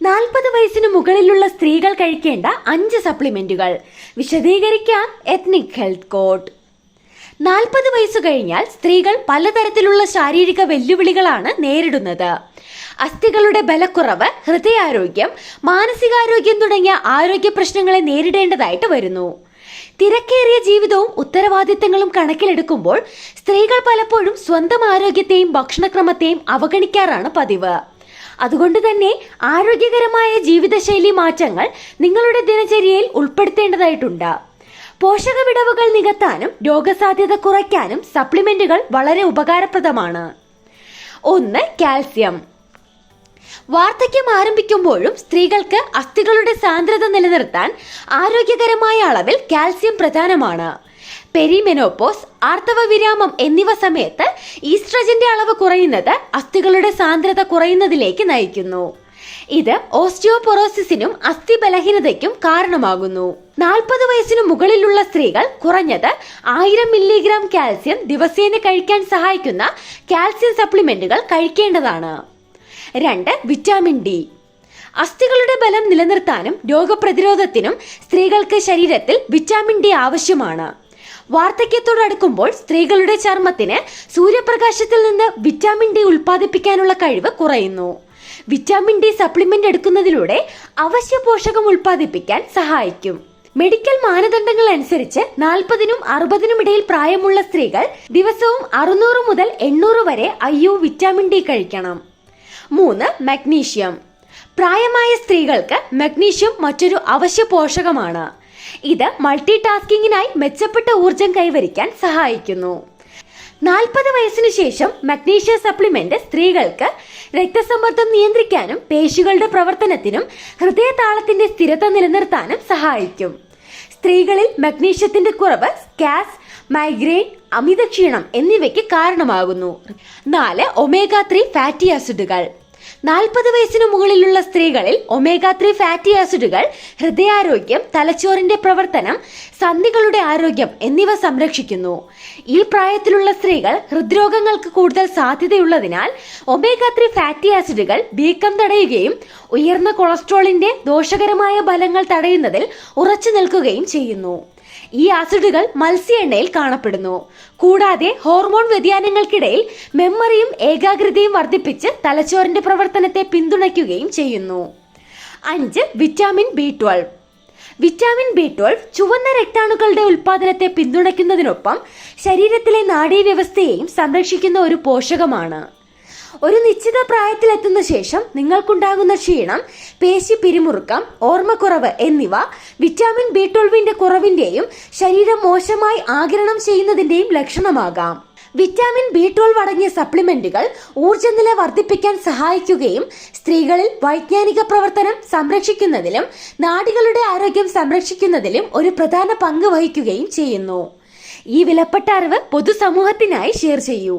നാൽപ്പത് വയസ്സിന് മുകളിലുള്ള സ്ത്രീകൾ കഴിക്കേണ്ട അഞ്ച് സപ്ലിമെന്റുകൾ വിശദീകരിക്കാം എത്നിക് ഹെൽത്ത് കോഡ് നാൽപ്പത് വയസ്സ് കഴിഞ്ഞാൽ സ്ത്രീകൾ പലതരത്തിലുള്ള ശാരീരിക വെല്ലുവിളികളാണ് നേരിടുന്നത്. അസ്ഥികളുടെ ബലക്കുറവ് ഹൃദയാരോഗ്യം മാനസികാരോഗ്യം തുടങ്ങിയ ആരോഗ്യ പ്രശ്നങ്ങളെ നേരിടേണ്ടതായിട്ട് വരുന്നു. തിരക്കേറിയ ജീവിതവും ഉത്തരവാദിത്തങ്ങളും കണക്കിലെടുക്കുമ്പോൾ സ്ത്രീകൾ പലപ്പോഴും സ്വന്തം ആരോഗ്യത്തെയും ഭക്ഷണക്രമത്തെയും അവഗണിക്കാറാണ് പതിവ്. അതുകൊണ്ട് തന്നെ ആരോഗ്യകരമായ ജീവിതശൈലി മാറ്റങ്ങൾ നിങ്ങളുടെ ദിനചര്യയിൽ ഉൾപ്പെടുത്തേണ്ടതായിട്ടുണ്ട്. പോഷക വിടവുകൾ നികത്താനും രോഗസാധ്യത കുറയ്ക്കാനും സപ്ലിമെന്റുകൾ വളരെ ഉപകാരപ്രദമാണ്. ഒന്ന് കാൽസ്യം. വാർദ്ധക്യം ആരംഭിക്കുമ്പോഴും സ്ത്രീകൾക്ക് അസ്ഥികളുടെ സാന്ദ്രത നിലനിർത്താൻ ആരോഗ്യകരമായ അളവിൽ കാൽസ്യം പ്രധാനമാണ്. പെരിമെനോപ്പോസ് ആർത്തവ വിരാമം എന്നിവ സമയത്ത് ഈസ്ട്രജന്റെ അളവ് കുറയുന്നത് അസ്ഥികളുടെ സാന്ദ്രത കുറയുന്നതിലേക്ക് നയിക്കുന്നു. ഇത് ഓസ്റ്റിയോപൊറോസിസിനും അസ്ഥി ബലഹീനതയ്ക്കും കാരണമാകുന്നു. നാൽപ്പത് വയസ്സിനു മുകളിലുള്ള സ്ത്രീകൾ കുറഞ്ഞത് ആയിരം മില്ലിഗ്രാം കാൽസ്യം ദിവസേന കഴിക്കാൻ സഹായിക്കുന്ന കാൽസ്യം സപ്ലിമെന്റുകൾ കഴിക്കേണ്ടതാണ്. രണ്ട് വിറ്റാമിൻ ഡി. അസ്ഥികളുടെ ബലം നിലനിർത്താനും രോഗപ്രതിരോധത്തിനും സ്ത്രീകൾക്ക് ശരീരത്തിൽ വിറ്റാമിൻ ഡി ആവശ്യമാണ്. വാർദ്ധക്യത്തോടടുക്കുമ്പോൾ സ്ത്രീകളുടെ ചർമ്മത്തിന് സൂര്യപ്രകാശത്തിൽ നിന്ന് വിറ്റാമിൻ ഡി ഉൽപ്പാദിപ്പിക്കാനുള്ള കഴിവ് കുറയുന്നു. വിറ്റാമിൻ ഡി സപ്ലിമെന്റ് എടുക്കുന്നതിലൂടെ അവശ്യ പോഷകം ഉൽപ്പാദിപ്പിക്കാൻ സഹായിക്കും. മെഡിക്കൽ മാനദണ്ഡങ്ങൾ അനുസരിച്ച് നാൽപ്പതിനും അറുപതിനും ഇടയിൽ പ്രായമുള്ള സ്ത്രീകൾ ദിവസവും അറുന്നൂറ് മുതൽ എണ്ണൂറ് വരെ ഐ യു വിറ്റാമിൻ ഡി കഴിക്കണം. മൂന്ന് മഗ്നീഷ്യം. പ്രായമായ സ്ത്രീകൾക്ക് മഗ്നീഷ്യം മറ്റൊരു അവശ്യ പോഷകമാണ്. ഇത് മൾട്ടി ടാസ്കിങ്ങിനായി മെച്ചപ്പെട്ട ഊർജം കൈവരിക്കാൻ സഹായിക്കുന്നു. നാൽപ്പത് വയസ്സിനു ശേഷം മഗ്നീഷ്യ സപ്ലിമെന്റ് സ്ത്രീകൾക്ക് രക്തസമ്മർദ്ദം നിയന്ത്രിക്കാനും പേശികളുടെ പ്രവർത്തനത്തിനും ഹൃദയതാളത്തിന്റെ സ്ഥിരത നിലനിർത്താനും സഹായിക്കും. സ്ത്രീകളിൽ മഗ്നീഷ്യത്തിന്റെ കുറവ് സ്കാസ് മൈഗ്രെയിൻ അമിതക്ഷീണം എന്നിവയ്ക്ക് കാരണമാകുന്നു. നാല് ഒമേഗ ത്രീ ഫാറ്റി ആസിഡുകൾ. നാൽപ്പത് വയസ്സിനു മുകളിലുള്ള സ്ത്രീകളിൽ ഒമേഗ ത്രീ ഫാറ്റി ആസിഡുകൾ ഹൃദയാരോഗ്യം തലച്ചോറിന്റെ പ്രവർത്തനം സന്ധികളുടെ ആരോഗ്യം എന്നിവ സംരക്ഷിക്കുന്നു. ഈ പ്രായത്തിലുള്ള സ്ത്രീകൾ ഹൃദ്രോഗങ്ങൾക്ക് കൂടുതൽ സാധ്യതയുള്ളതിനാൽ ഒമേഗ ത്രീ ഫാറ്റി ആസിഡുകൾ വീക്കം തടയുകയും ഉയർന്ന കൊളസ്ട്രോളിന്റെ ദോഷകരമായ ഫലങ്ങൾ തടയുന്നതിൽ ഉറച്ചു നിൽക്കുകയും ചെയ്യുന്നു. ഈ ആസിഡുകൾ മത്സ്യ എണ്ണയിൽ കാണപ്പെടുന്നു. കൂടാതെ ഹോർമോൺ വ്യതിയാനങ്ങൾക്കിടയിൽ മെമ്മറിയും ഏകാഗ്രതയും വർദ്ധിപ്പിച്ച് തലച്ചോറിന്റെ പ്രവർത്തനത്തെ പിന്തുണയ്ക്കുകയും ചെയ്യുന്നു. അഞ്ച് vitamin B twelve. Vitamin B twelve ചുവന്ന രക്താണുക്കളുടെ ഉൽപ്പാദനത്തെ പിന്തുണയ്ക്കുന്നതിനൊപ്പം ശരീരത്തിലെ നാഡീവ്യവസ്ഥയെയും സംരക്ഷിക്കുന്ന ഒരു പോഷകമാണ്. ഒരു നിശ്ചിത പ്രായത്തിലെത്തുന്ന ശേഷം നിങ്ങൾക്കുണ്ടാകുന്ന ക്ഷീണം പേശി പിരിമുറുക്കം ഓർമ്മക്കുറവ് എന്നിവ വിറ്റാമിൻ ബി ട്വൽവിന്റെ കുറവിന്റെയും ശരീരം മോശമായി ആകിരണം ചെയ്യുന്നതിന്റെയും ലക്ഷണമാകാം. വിറ്റാമിൻ ബി ട്വൽവ് അടങ്ങിയ സപ്ലിമെന്റുകൾ ഊർജനില വർദ്ധിപ്പിക്കാൻ സഹായിക്കുകയും സ്ത്രീകളിൽ വൈജ്ഞാനിക പ്രവർത്തനം സംരക്ഷിക്കുന്നതിലും നാടികളുടെ ആരോഗ്യം സംരക്ഷിക്കുന്നതിലും ഒരു പ്രധാന പങ്ക് വഹിക്കുകയും ചെയ്യുന്നു. ഈ വിലപ്പെട്ട അറിവ് പൊതുസമൂഹത്തിനായി ഷെയർ ചെയ്യൂ.